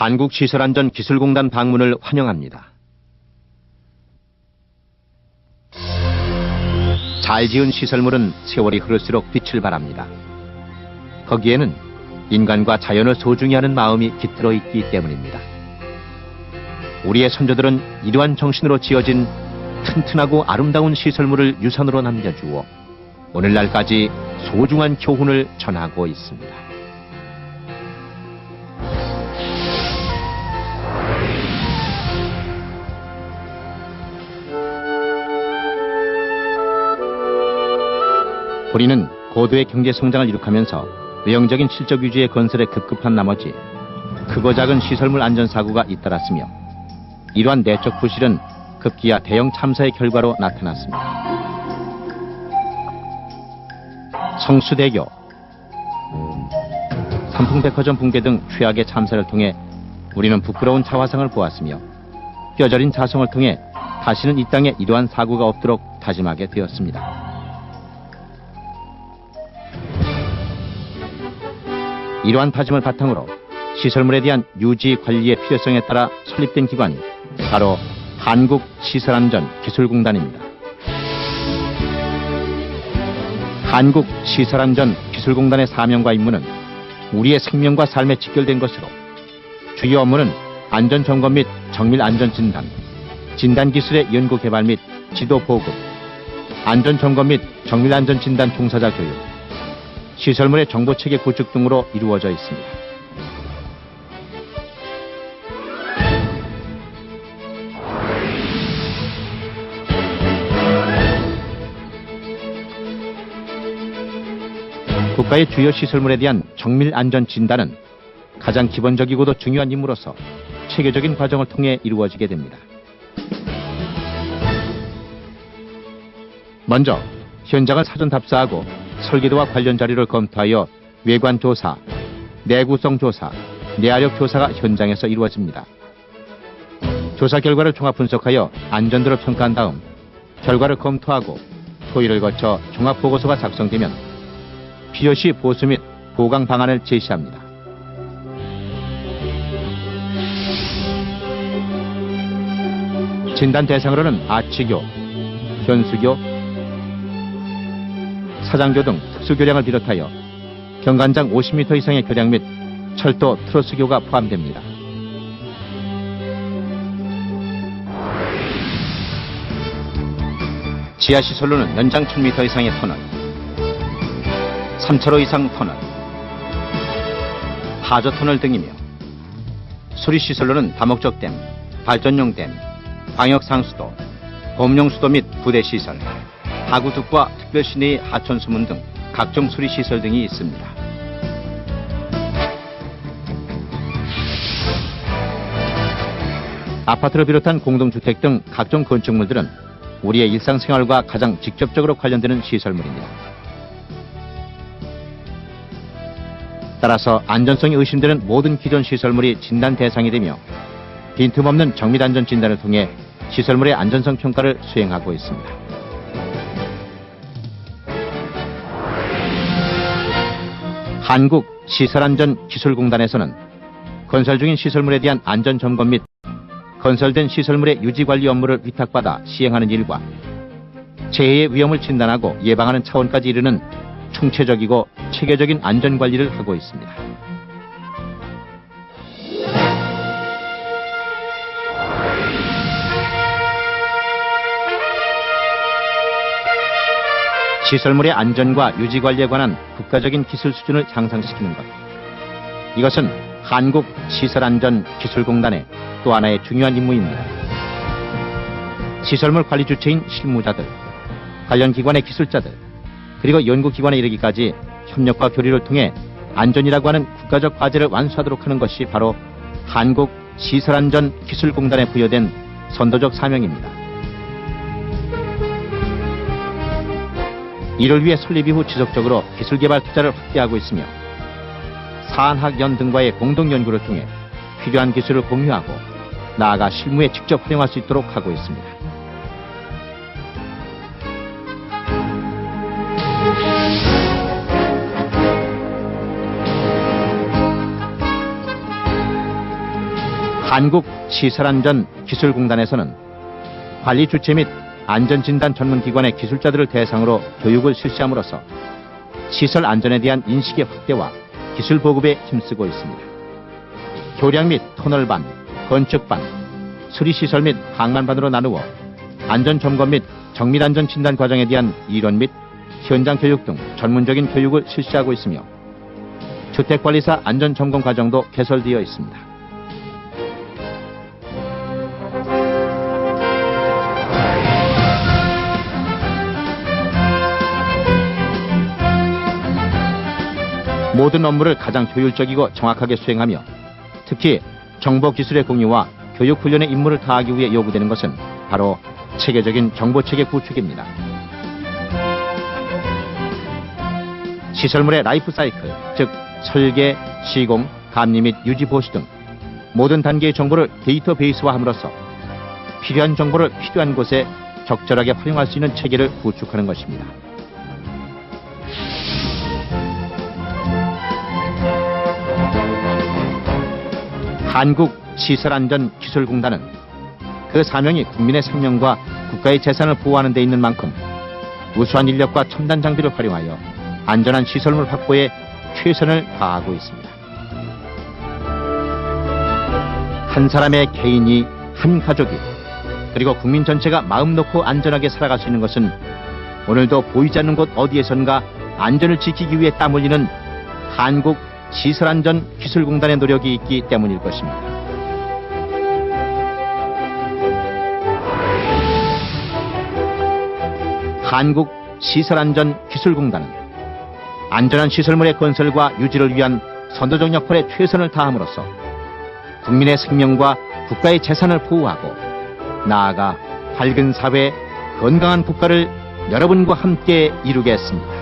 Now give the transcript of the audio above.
한국시설안전기술공단 방문을 환영합니다. 잘 지은 시설물은 세월이 흐를수록 빛을 발합니다. 거기에는 인간과 자연을 소중히 하는 마음이 깃들어 있기 때문입니다. 우리의 선조들은 이러한 정신으로 지어진 튼튼하고 아름다운 시설물을 유산으로 남겨주어 오늘날까지 소중한 교훈을 전하고 있습니다. 우리는 고도의 경제 성장을 이룩하면서 외형적인 실적 유지의 건설에 급급한 나머지 크고 작은 시설물 안전 사고가 잇따랐으며 이러한 내적 부실은 급기야 대형 참사의 결과로 나타났습니다. 성수대교, 삼풍백화점 붕괴 등 최악의 참사를 통해 우리는 부끄러운 자화상을 보았으며 뼈저린 자성을 통해 다시는 이 땅에 이러한 사고가 없도록 다짐하게 되었습니다. 이러한 다짐을 바탕으로 시설물에 대한 유지 관리의 필요성에 따라 설립된 기관이 바로 한국시설안전기술공단입니다. 한국시설안전기술공단의 사명과 임무는 우리의 생명과 삶에 직결된 것으로 주요 업무는 안전점검 및 정밀안전진단, 진단기술의 연구개발 및 지도보급, 안전점검 및 정밀안전진단 종사자 교육, 시설물의 정보 체계 구축 등으로 이루어져 있습니다. 국가의 주요 시설물에 대한 정밀 안전 진단은 가장 기본적이고도 중요한 임무로서 체계적인 과정을 통해 이루어지게 됩니다. 먼저 현장을 사전 답사하고 설계도와 관련 자료를 검토하여 외관 조사, 내구성 조사, 내화력 조사가 현장에서 이루어집니다. 조사 결과를 종합 분석하여 안전도를 평가한 다음 결과를 검토하고 토의를 거쳐 종합 보고서가 작성되면 필요시 보수 및 보강 방안을 제시합니다. 진단 대상으로는 아치교, 현수교, 사장교 등 특수교량을 비롯하여 경관장 50m 이상의 교량 및 철도 트로스교가 포함됩니다. 지하시설로는 연장 1000m 이상의 터널, 3차로 이상 터널, 하저 터널 등이며 수리시설로는 다목적 댐, 발전용 댐, 광역 상수도, 범용 수도 및 부대 시설, 하구둑과 특별시내의 하천 수문 등 각종 수리 시설 등이 있습니다. 아파트를 비롯한 공동주택 등 각종 건축물들은 우리의 일상생활과 가장 직접적으로 관련되는 시설물입니다. 따라서 안전성이 의심되는 모든 기존 시설물이 진단 대상이 되며 빈틈없는 정밀 안전 진단을 통해 시설물의 안전성 평가를 수행하고 있습니다. 한국 시설안전기술공단에서는 건설 중인 시설물에 대한 안전 점검 및 건설된 시설물의 유지 관리 업무를 위탁받아 시행하는 일과 재해의 위험을 진단하고 예방하는 차원까지 이르는 총체적이고 체계적인 안전 관리를 하고 있습니다. 시설물의 안전과 유지 관리에 관한 국가적인 기술 수준을 향상시키는 것. 이것은 한국 시설안전기술공단의 또 하나의 중요한 임무입니다. 시설물 관리 주체인 실무자들, 관련 기관의 기술자들, 그리고 연구기관에 이르기까지 협력과 교류를 통해 안전이라고 하는 국가적 과제를 완수하도록 하는 것이 바로 한국 시설안전기술공단에 부여된 선도적 사명입니다. 이를 위해 설립 이후 지속적으로 기술 개발 투자를 확대하고 있으며 사안학연 등과의 공동 연구를 통해 필요한 기술을 공유하고 나아가 실무에 직접 활용할 수 있도록 하고 있습니다. 한국시설안전기술공단에서는 관리 주체 및 안전진단 전문기관의 기술자들을 대상으로 교육을 실시함으로써 시설 안전에 대한 인식의 확대와 기술 보급에 힘쓰고 있습니다. 교량 및 터널반, 건축반, 수리시설 및 항만반으로 나누어 안전 점검 및 정밀 안전 진단 과정에 대한 이론 및 현장 교육 등 전문적인 교육을 실시하고 있으며 주택관리사 안전 점검 과정도 개설되어 있습니다. 모든 업무를 가장 효율적이고 정확하게 수행하며 특히 정보 기술의 공유와 교육 훈련의 임무를 다하기 위해 요구되는 것은 바로 체계적인 정보 체계 구축입니다. 시설물의 라이프 사이클, 즉 설계, 시공, 감리 및 유지 보수 등 모든 단계의 정보를 데이터베이스화함으로써 필요한 정보를 필요한 곳에 적절하게 활용할 수 있는 체계를 구축하는 것입니다. 한국시설안전기술공단은 그 사명이 국민의 생명과 국가의 재산을 보호하는 데 있는 만큼 우수한 인력과 첨단 장비를 활용하여 안전한 시설물 확보에 최선을 다하고 있습니다. 한 사람의 개인이 한 가족이 그리고 국민 전체가 마음 놓고 안전하게 살아갈 수 있는 것은 오늘도 보이지 않는 곳 어디에선가 안전을 지키기 위해 땀 흘리는 한국 시설안전 기술공단의 노력이 있기 때문일 것입니다. 한국 시설안전 기술공단은 안전한 시설물의 건설과 유지를 위한 선도적 역할에 최선을 다함으로써 국민의 생명과 국가의 재산을 보호하고 나아가 밝은 사회, 건강한 국가를 여러분과 함께 이루겠습니다.